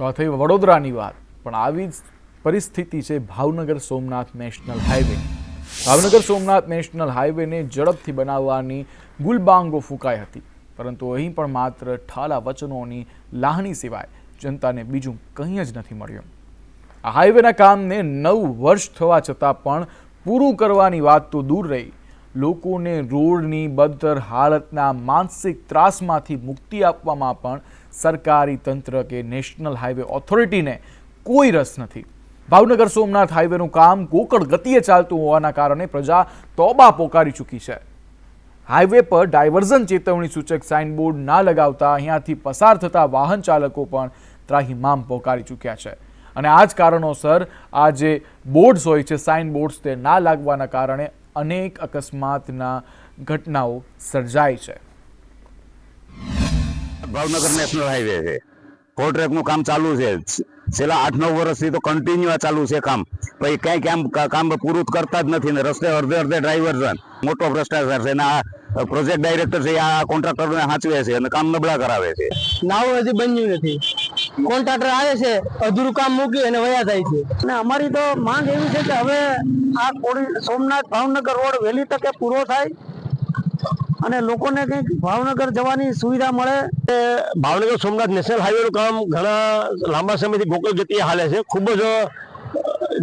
આ થઈ વડોદરાની વાત. પણ આવી જ પરિસ્થિતિ છે Bhavnagar Somnath national highway. Bhavnagar Somnath national હાઈવેને ઝડપથી બનાવવાની ગુલબાંગો ફૂંકાઈ હતી. પરંતુ અહીં પણ માત્ર ઠાલા વચનોની લાહણી સિવાય જનતાને બીજું કંઈ જ નથી મળ્યું. આ હાઈવેના કામને નવ વર્ષ થવા છતાં પણ પૂરું કરવાની વાત તો દૂર રહી. લોકોને રોડની બદતર હાલતના માનસિક ત્રાસમાંથી મુક્તિ આપવામાં પણ સરકારી તંત્ર કે નેશનલ હાઈવે ઓથોરિટીને કોઈ રસ નથી. ભાવનગર સોમનાથ હાઈવેનું કામ ગોકળ ગતિએ ચાલતું હોવાના કારણે પ્રજા તોબા પોકારી ચૂકી છે. હાઈવે પર ડાયવર્ઝન ચેતવણી સૂચક સાઇનબોર્ડ ના લગાવતા અહીંયાથી પસાર થતા વાહન ચાલકો પણ ત્રાહીમામ પોકારી ચૂક્યા છે. અને આ જ કારણોસર આ જે બોર્ડ્સ હોય છે સાઇન બોર્ડ્સ તે ના લાગવાના કારણે અનેક અકસ્માતના ઘટનાઓ સર્જાય છે. ભાવનગર નેશનલ હાઈવે છે. ફોર ટ્રેક કામ ચાલુ છે. છેલ્લા આઠ નવ વર્ષથી તો કન્ટિન્યુ આ ચાલુ છે કામ. પછી ક્યાંય કામ કામ પૂરું કરતા જ નથી ને રસ્તે અડધે અડધે ડ્રાઈવર મોટો ભ્રષ્ટાચાર છે અને આ પ્રોજેક્ટ ડાયરેક્ટર છે આ કોન્ટ્રાક્ટરને સાચવે છે અને કામ નબળા કરાવે છે. નાવ હજી બન્યું નથી. કોન્ટ્રાક્ટર આવે છે અધૂરું કામ મૂકી અને વયા જાય છે. અને અમારી તો માંગ એવી છે કે હવે આ કોડી સોમનાથ ભાવનગર રોડ વહેલી તકે પૂરો થાય અને લોકોને કંઈક ભાવનગર જવાની સુવિધા મળે? ભાવનગર સોમનાથ નેશનલ હાઈવે નું કામ ઘણા લાંબા સમયથી ગોકળ ગતિએ હાલે છે. ખૂબ જ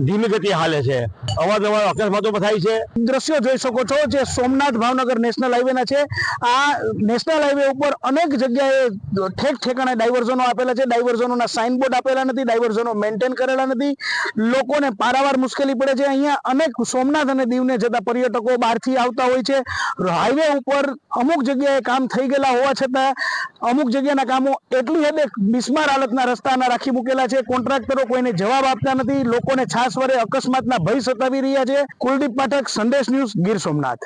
ધીમી ગતિએ હાલે છે. અવારનવાર અકસ્માતો થાય છે. દ્રશ્યો જોઈ શકો છો જે સોમનાથ ભાવનગર નેશનલ હાઈવે ના છે. આ નેશનલ હાઈવે ઉપર અનેક જગ્યાએ ઠેક ઠેકાણે ડાયવર્ઝનો આપેલા છે. ડાયવર્ઝનોના સાઇનબોર્ડ આપેલા નથી. ડાયવર્ઝનો મેન્ટેન કરેલા નથી. લોકોને પારાવાર મુશ્કેલી પડે છે. અહીંયા અનેક સોમનાથ અને દીવને જતા પર્યટકો બહારથી આવતા હોય છે. હાઈવે ઉપર અમુક જગ્યાએ કામ થઈ ગયેલા હોવા છતાં અમુક જગ્યાના કામો એટલી હદે બિસ્માર હાલતના રસ્તાના રાખી મૂકેલા છે. કોન્ટ્રાક્ટરો કોઈને જવાબ આપતા નથી. લોકોને છાસ વરે અકસ્માતના ભય સતાવી રહ્યા છે કુલદીપ પાઠક સંદેશ ન્યૂઝ ગીર સોમનાથ.